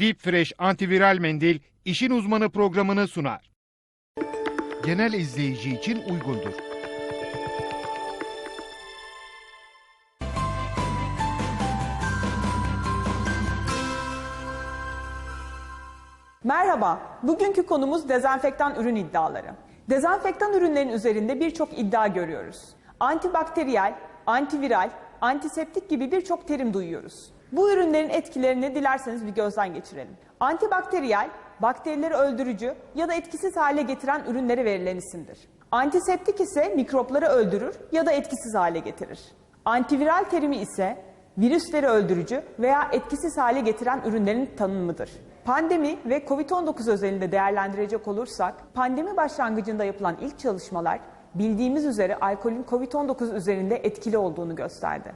Deep Fresh antiviral mendil işin uzmanı programını sunar. Genel izleyici için uygundur. Merhaba, bugünkü konumuz dezenfektan ürün iddiaları. Dezenfektan ürünlerin üzerinde birçok iddia görüyoruz. Antibakteriyel, antiviral, antiseptik gibi birçok terim duyuyoruz. Bu ürünlerin etkilerini dilerseniz bir gözden geçirelim. Antibakteriyel, bakterileri öldürücü ya da etkisiz hale getiren ürünlere verilen isimdir. Antiseptik ise mikropları öldürür ya da etkisiz hale getirir. Antiviral terimi ise virüsleri öldürücü veya etkisiz hale getiren ürünlerin tanımıdır. Pandemi ve COVID-19 özelinde değerlendirecek olursak, pandemi başlangıcında yapılan ilk çalışmalar bildiğimiz üzere alkolün COVID-19 üzerinde etkili olduğunu gösterdi.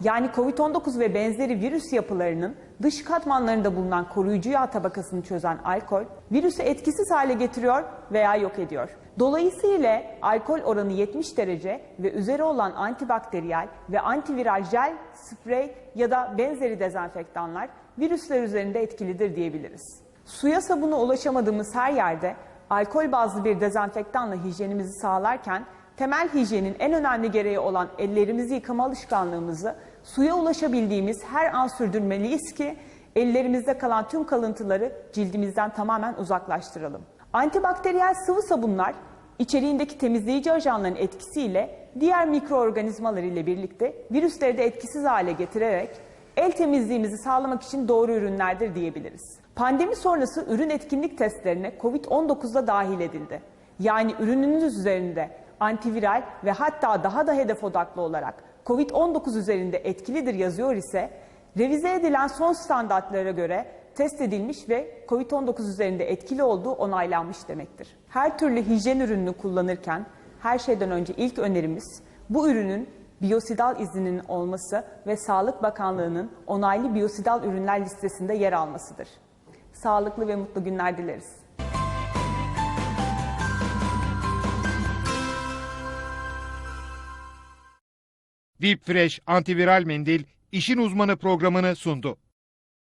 Yani COVID-19 ve benzeri virüs yapılarının dış katmanlarında bulunan koruyucu yağ tabakasını çözen alkol, virüsü etkisiz hale getiriyor veya yok ediyor. Dolayısıyla alkol oranı 70 derece ve üzeri olan antibakteriyel ve antiviral jel, sprey ya da benzeri dezenfektanlar virüsler üzerinde etkilidir diyebiliriz. Suya sabuna ulaşamadığımız her yerde alkol bazlı bir dezenfektanla hijyenimizi sağlarken temel hijyenin en önemli gereği olan ellerimizi yıkama alışkanlığımızı suya ulaşabildiğimiz her an sürdürmeliyiz ki ellerimizde kalan tüm kalıntıları cildimizden tamamen uzaklaştıralım. Antibakteriyel sıvı sabunlar içeriğindeki temizleyici ajanların etkisiyle diğer mikroorganizmalar ile birlikte virüsleri de etkisiz hale getirerek el temizliğimizi sağlamak için doğru ürünlerdir diyebiliriz. Pandemi sonrası ürün etkinlik testlerine COVID-19 da dahil edildi. Yani ürününüz üzerinde antiviral ve hatta daha da hedef odaklı olarak COVID-19 üzerinde etkilidir yazıyor ise revize edilen son standartlara göre test edilmiş ve COVID-19 üzerinde etkili olduğu onaylanmış demektir. Her türlü hijyen ürününü kullanırken her şeyden önce ilk önerimiz bu ürünün biyosidal izninin olması ve Sağlık Bakanlığı'nın onaylı biyosidal ürünler listesinde yer almasıdır. Sağlıklı ve mutlu günler dileriz. Deep Fresh antiviral mendil işin uzmanı programını sundu.